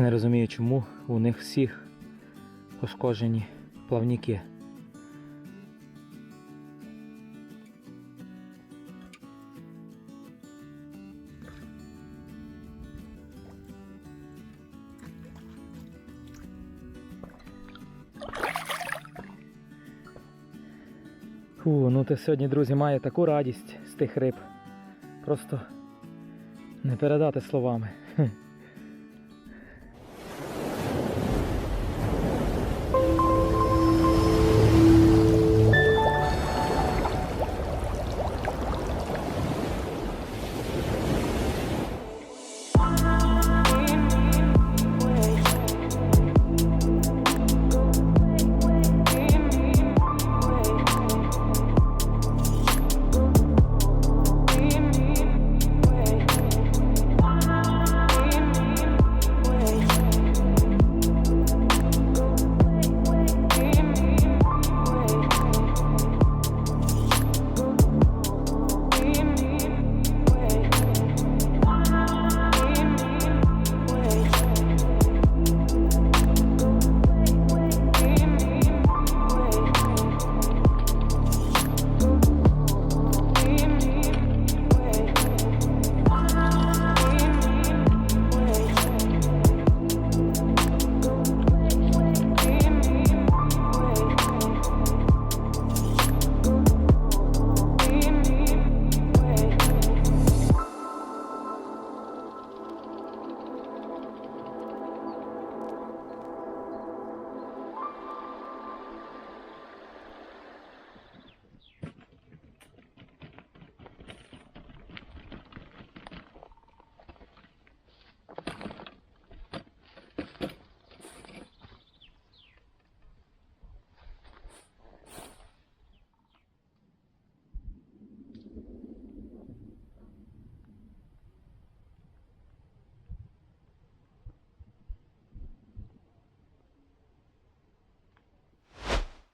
Я не розумію, чому у них всіх пошкоджені плавники. Фу, ну ти сьогодні, друзі, має таку радість з тих риб. Просто не передати словами.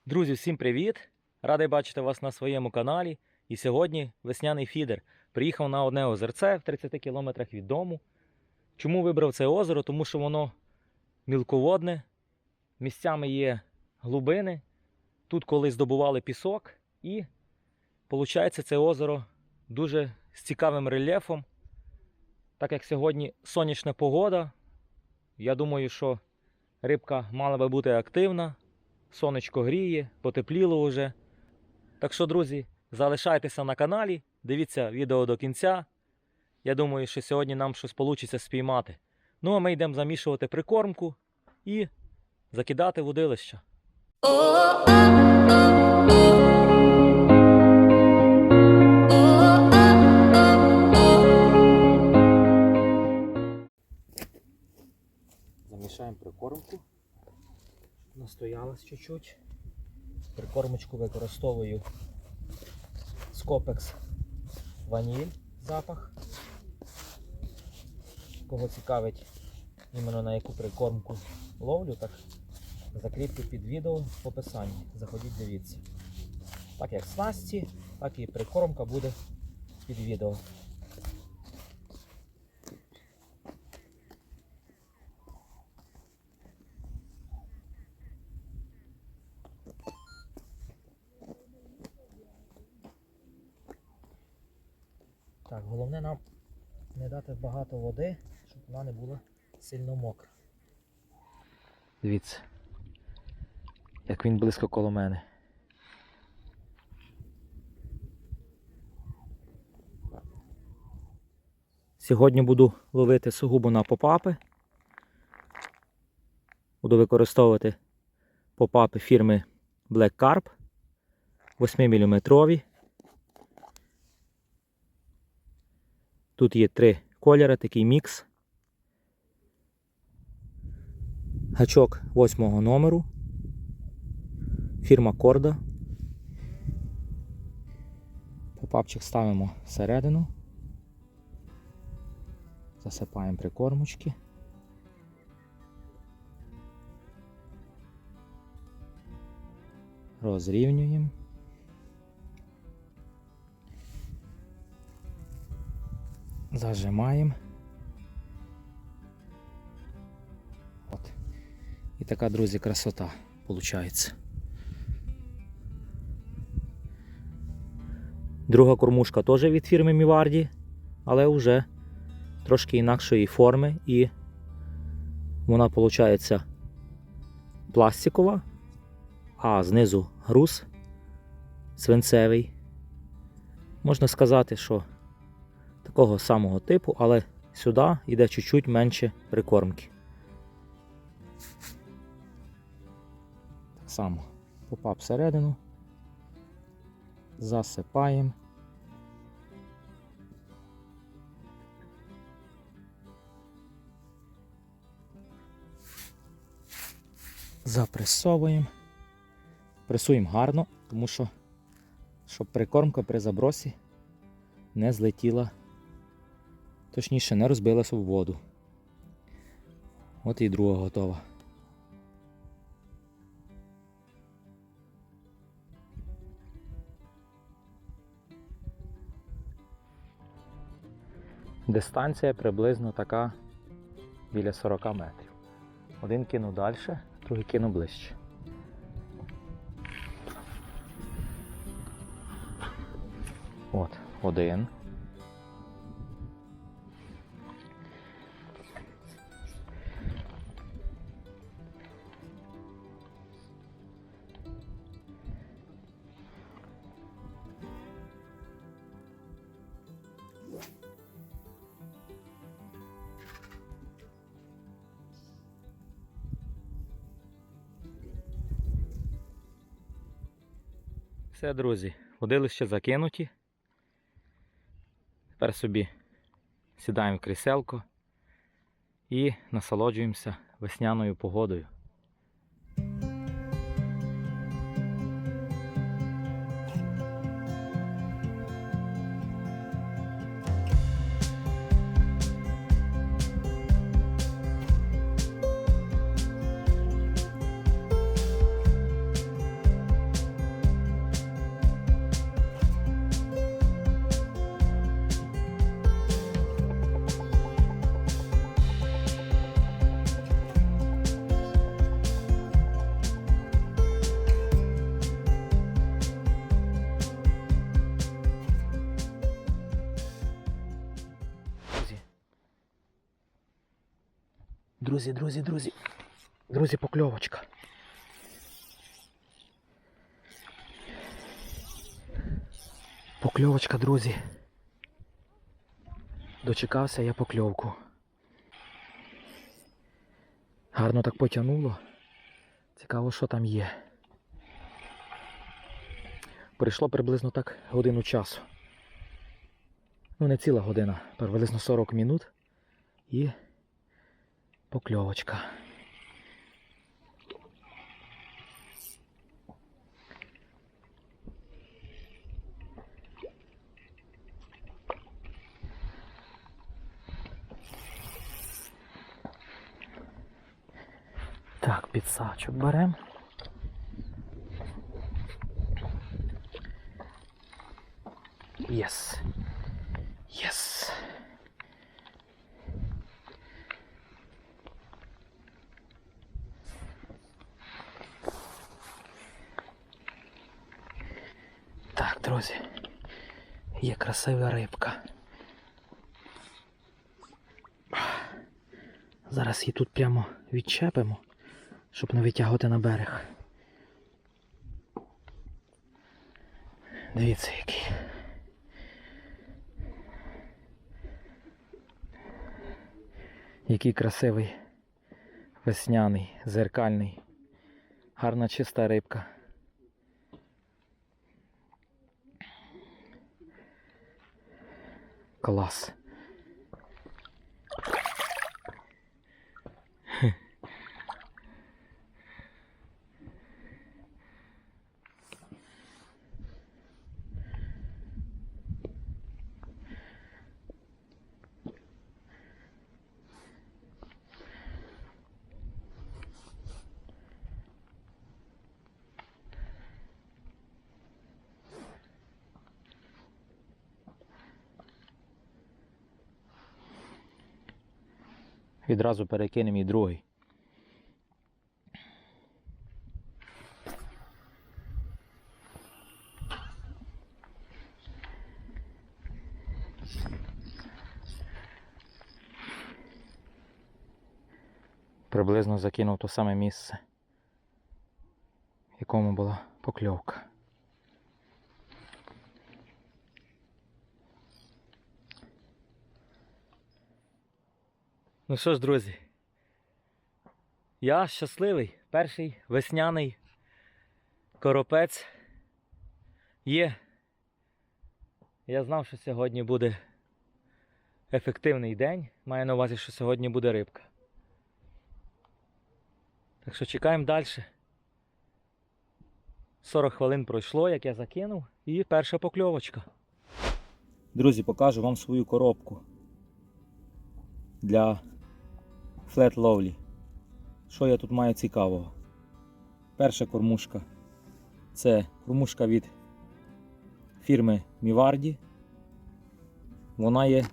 Друзі, всім привіт! Радий бачити вас на своєму каналі. І сьогодні весняний фідер. Приїхав на одне озерце в 30 кілометрах від дому. Чому вибрав це озеро? Тому що воно мілководне, місцями є глибини. Тут колись здобували пісок, і виходить це озеро дуже з цікавим рельєфом. Так як сьогодні сонячна погода, я думаю, що рибка мала би бути активна. Сонечко гріє, потепліло вже. Так що, друзі, залишайтеся на каналі, дивіться відео до кінця. Я думаю, що сьогодні нам щось вийде спіймати. Ну а ми йдемо замішувати прикормку і закидати водилища. Замішаємо прикормку. Настоялась чуть-чуть. Прикормочку використовую Скопекс ваніль запах. Кого цікавить іменно на яку прикормку ловлю, так закріпки під відео в описанні. Заходіть, дивіться. Так як снасті, так і прикормка буде під відео. Так, головне нам не дати багато води, щоб вона не була сильно мокра. Дивіться, як він близько коло мене. Сьогодні буду ловити сугубо на попапи. Буду використовувати попапи фірми Black Carp 8 мм. Тут є три кольори, такий мікс. Гачок восьмого номеру. Фірма Корда. Попапчик ставимо всередину. Засипаємо прикормочки. Розрівнюємо. Зажимаємо. От. І така, друзі, красота виходить. Друга кормушка теж від фірми Міварді, але вже трошки інакшої форми і вона виходить пластикова, а знизу груз свинцевий. Можна сказати, що такого самого типу, але сюди йде чуть-чуть менше прикормки. Так само попав всередину, засипаємо. Запресовуємо. Пресуємо гарно, тому що щоб прикормка при забросі не злетіла, точніше, не розбилася в воду. От і друга готова. Дистанція приблизно така біля 40 метрів. Один кину далі, другий кину ближче. От, один. Все, друзі, водилище закинуті. Тепер собі сідаємо в кріселко і насолоджуємося весняною погодою. Друзі, друзі, друзі. Друзі, покльовочка. Покльовочка, друзі. Дочекався я покльовку. Гарно так потягнуло. Цікаво, що там є. Прийшло приблизно так годину часу. Ну, не ціла година, приблизно 40 минут і покльовочка. Так, підсачок беремо. Єс. Єс. Так, друзі. Є красива рибка. Зараз її тут прямо відчепимо, щоб не витягувати на берег. Дивіться який. Який красивий весняний, зеркальний, гарна чиста рибка. Клас. відразу перекинемо і другий. Приблизно закинув то саме місце, в якому була покльовка. Ну що ж, друзі, я щасливий. Перший весняний коропець є. Я знав, що сьогодні буде ефективний день. Маю на увазі, що сьогодні буде рибка. Так що чекаємо далі. 40 хвилин пройшло, як я закинув, і перша покльовочка. Друзі, покажу вам свою коробку для флет ловлі. Що я тут маю цікавого? Перша кормушка це кормушка від фірми Міварді. Вона є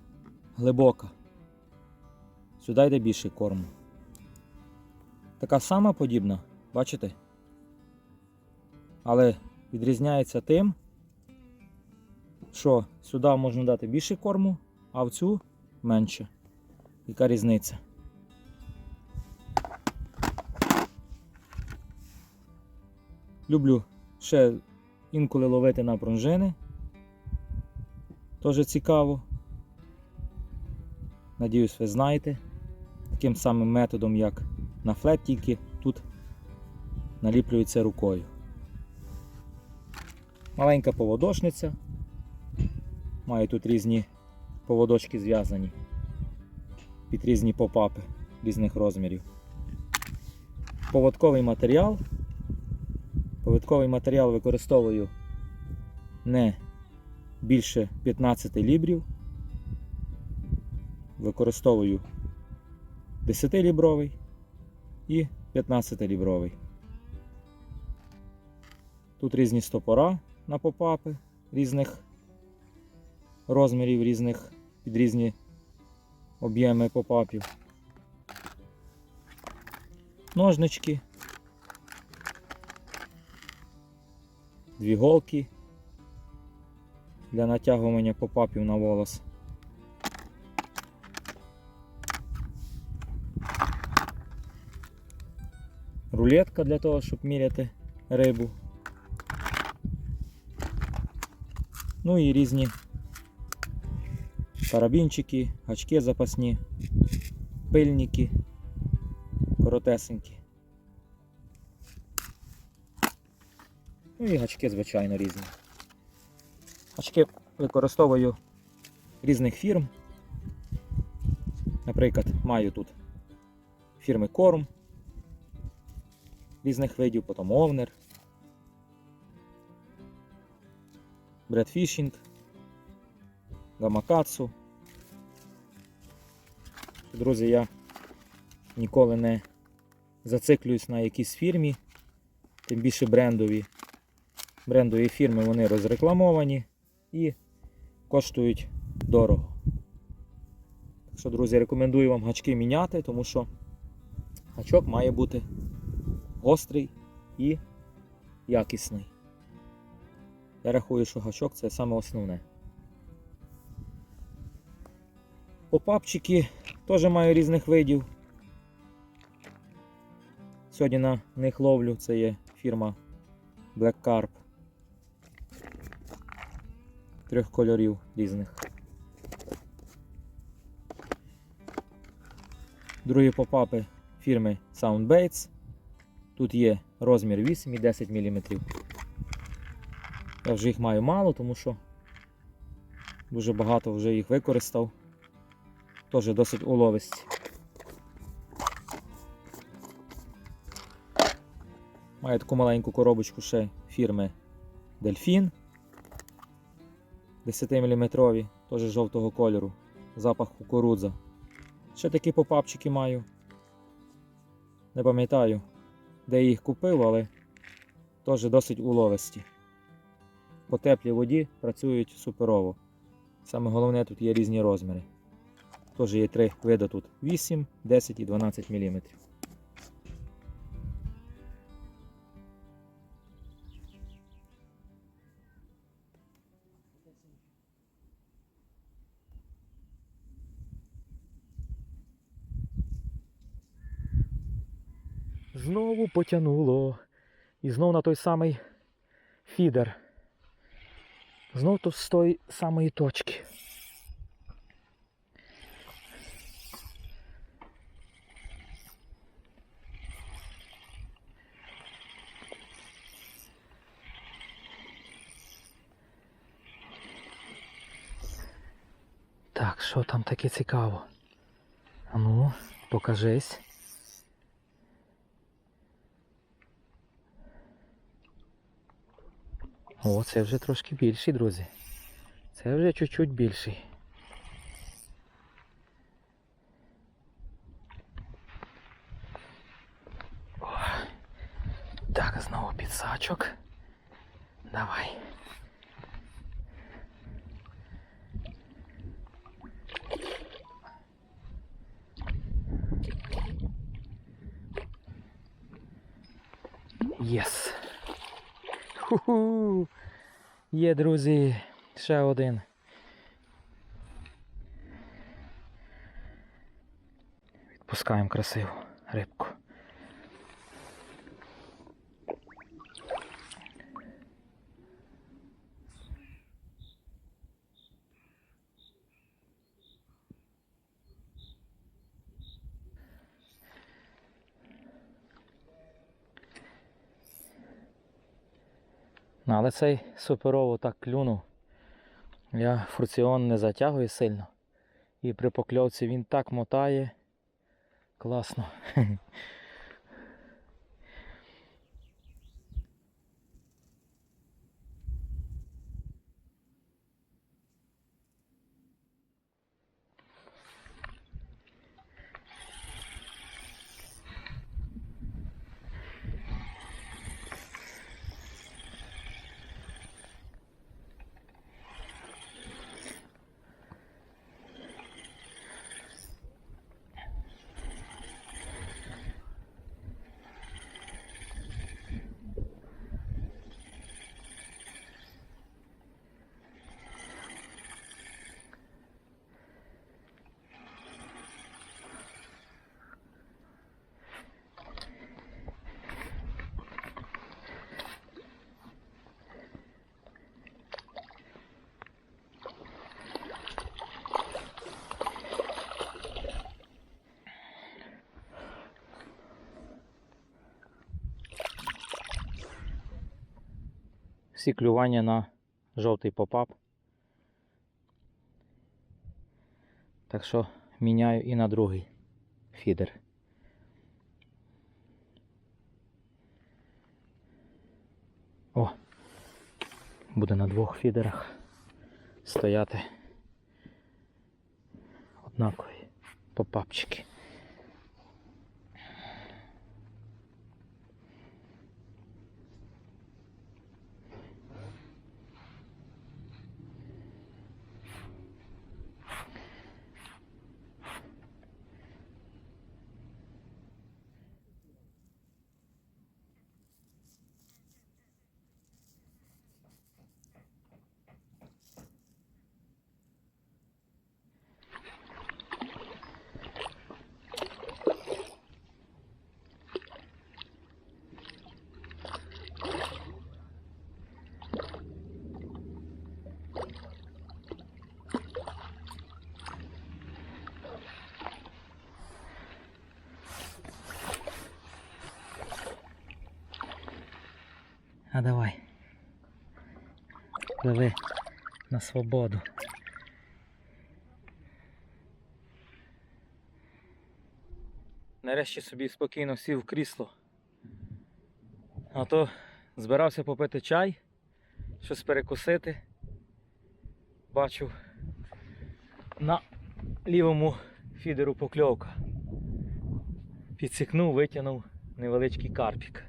глибока. Сюди йде більше корму. Така сама подібна, бачите? Але відрізняється тим, що сюди можна дати більше корму, а в цю менше. Яка різниця? Люблю ще інколи ловити на пружини. Теж цікаво. Надіюсь, ви знаєте. Таким самим методом, як на флет, тільки тут наліплюється рукою. Маленька поводошниця. Має тут різні поводочки зв'язані під різні попапи різних розмірів. Поводковий матеріал. Поводковий матеріал використовую не більше 15 лібрів. Використовую 10-лібровий і 15-лібровий. Тут різні стопора на попапи різних розмірів, різних під різні об'єми попапів. Ножнички. Дві голки для натягування попапів на волос. Рулетка для того, щоб міряти рибу. Ну і різні карабінчики, гачки запасні, пильники, коротесенькі. Ну і гачки, звичайно, різні. Гачки використовую різних фірм. Наприклад, маю тут фірми Корм різних видів, потім Овнер, Бредфішінг, Гамакацу. Друзі, я ніколи не зациклююсь на якійсь фірмі, тим більше брендові. Брендові фірми вони розрекламовані і коштують дорого. Так що, друзі, рекомендую вам гачки міняти, тому що гачок має бути гострий і якісний. Я рахую, що гачок це саме основне. Попапчики теж маю різних видів. Сьогодні на них ловлю, це є фірма Black Carp. Трьох кольорів різних. Другі попапи фірми Soundbaits. Тут є розмір 8 і 10 мм. Я вже їх маю мало, тому що дуже багато вже їх використав. Теж досить уловисті. Маю таку маленьку коробочку ще фірми Дельфін 10-мм, теж жовтого кольору, запах кукурудза. Ще такі попапчики маю. Не пам'ятаю, де їх купив, але теж досить уловисті. По теплій воді працюють суперово. Саме головне тут є різні розміри. Теж є три види тут 8, 10 і 12 мм. Потянуло. І знов на той самий фідер. Знов то з тої самої точки. Так, що там таке цікаво? А ну, покажись. О, це вже трошки більший, друзі. Це вже чуть-чуть більший. О, так, знову підсачок. Давай. Єс. Ху-ху. Є, друзі, ще один. Відпускаємо красиву рибку. Ну, але цей суперово так клюнув. Я фурціон не затягую сильно. І при покльовці він так мотає. Класно. Всі клювання на жовтий попап. Так що міняю і на другий фідер. О! Буде на двох фідерах стояти однакові попапчики. А давай. Пливи на свободу. Нарешті собі спокійно сів в крісло. А то збирався попити чай, щось перекусити. Бачу на лівому фідеру покльовка. Підсікнув, витягнув невеличкий карпік.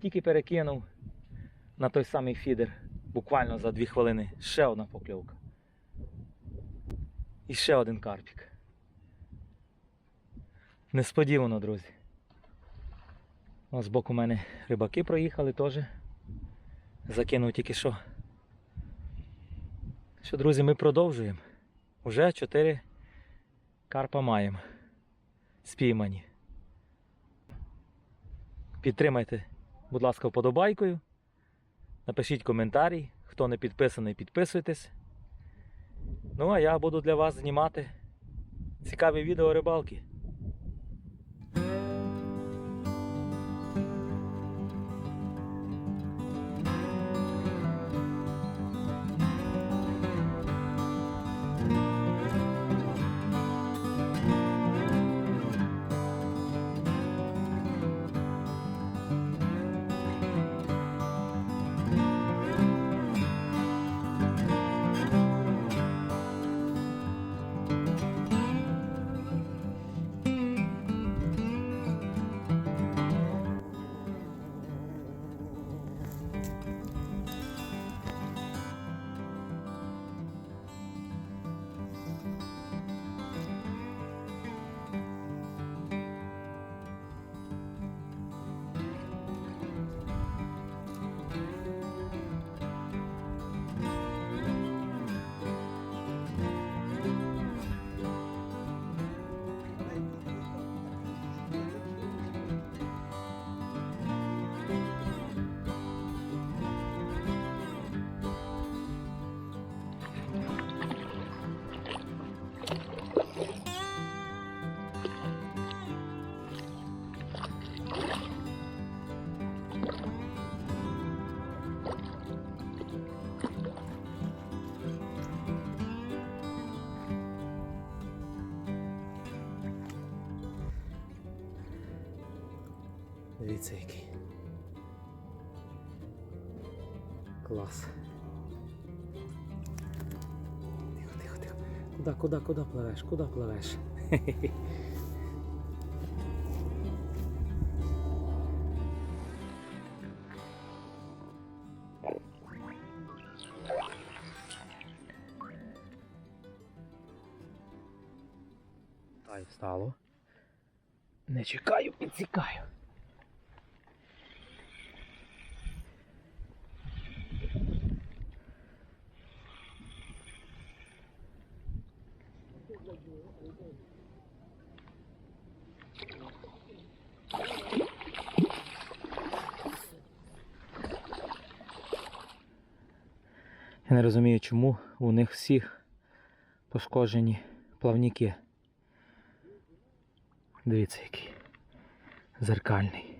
Тільки перекинув на той самий фідер буквально за 2 хвилини. Ще одна покльовка. І ще один карпік. Несподівано, друзі. Ось збоку мене рибаки проїхали теж. Закинув тільки що. Що, друзі, ми продовжуємо. Уже 4 карпа маємо. Спіймані. Підтримайте, будь ласка, вподобайкою. Напишіть коментарі. Хто не підписаний, підписуйтесь. Ну, а я буду для вас знімати цікаві відео рибалки. Дивіться який. Клас. Тихо, тихо, тихо. Куда, куда, куда пливеш? Куда пливеш? Та й встало. Не чекаю, підсікаю. Не розумію, чому у них всіх пошкоджені плавники. Дивіться, який зеркальний.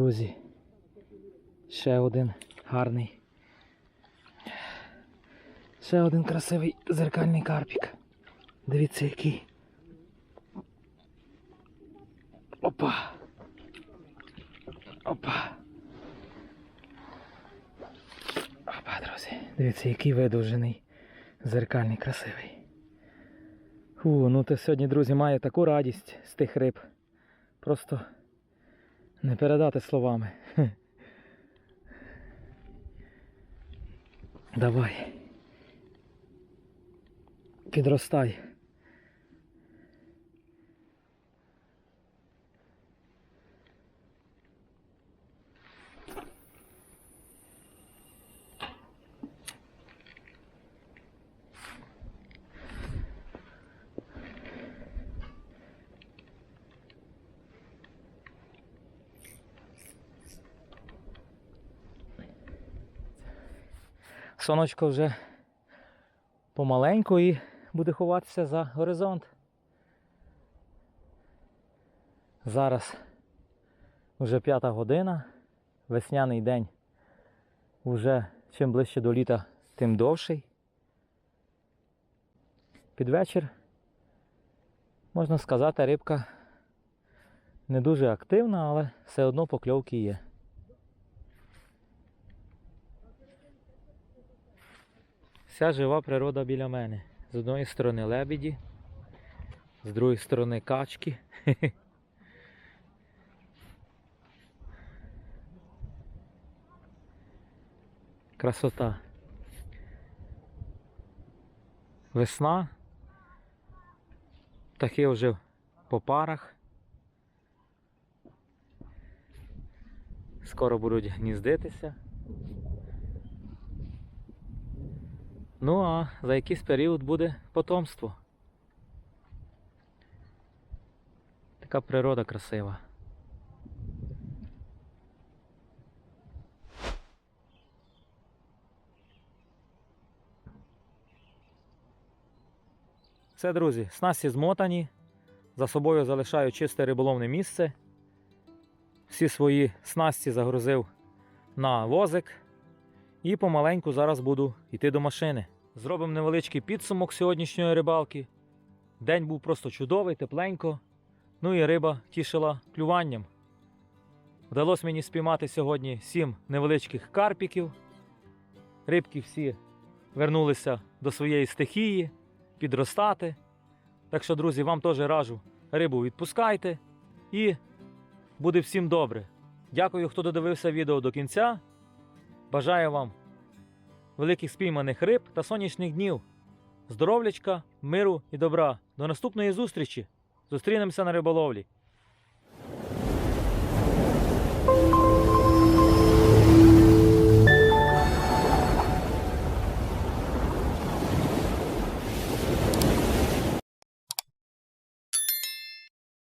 Друзі, ще один гарний. Ще один красивий зеркальний карпік. Дивіться який. Опа. Опа. Опа, друзі. Дивіться, який видовжений зеркальний красивий. Фу, ну то сьогодні, друзі, має таку радість з тих риб. Просто не передати словами. Давай. Підростай. Сонечко вже помаленьку і буде ховатися за горизонт. Зараз вже п'ята година, весняний день. Уже чим ближче до літа, тим довший. під вечір. Можна сказати, рибка не дуже активна, але все одно покльовки є. Вся жива природа біля мене. З одної сторони лебеді, з другої сторони качки. Красота. Весна. Птахи вже по парах. Скоро будуть гніздитися. Ну а за якийсь період буде потомство. Така природа красива. Все, друзі, снасті змотані. За собою залишаю чисте риболовне місце. Всі свої снасті загрузив на возик. І помаленьку зараз буду йти до машини. Зробимо невеличкий підсумок сьогоднішньої рибалки. День був просто чудовий, тепленько. Ну і риба тішила клюванням. Вдалося мені спіймати сьогодні сім невеличких карпіків. Рибки всі вернулися до своєї стихії, підростати. Так що, друзі, вам теж раджу рибу відпускайте і буде всім добре. Дякую, хто додивився відео до кінця. Бажаю вам великих спійманих риб та сонячних днів. Здоров'ячка, миру і добра. До наступної зустрічі. Зустрінемося на риболовлі.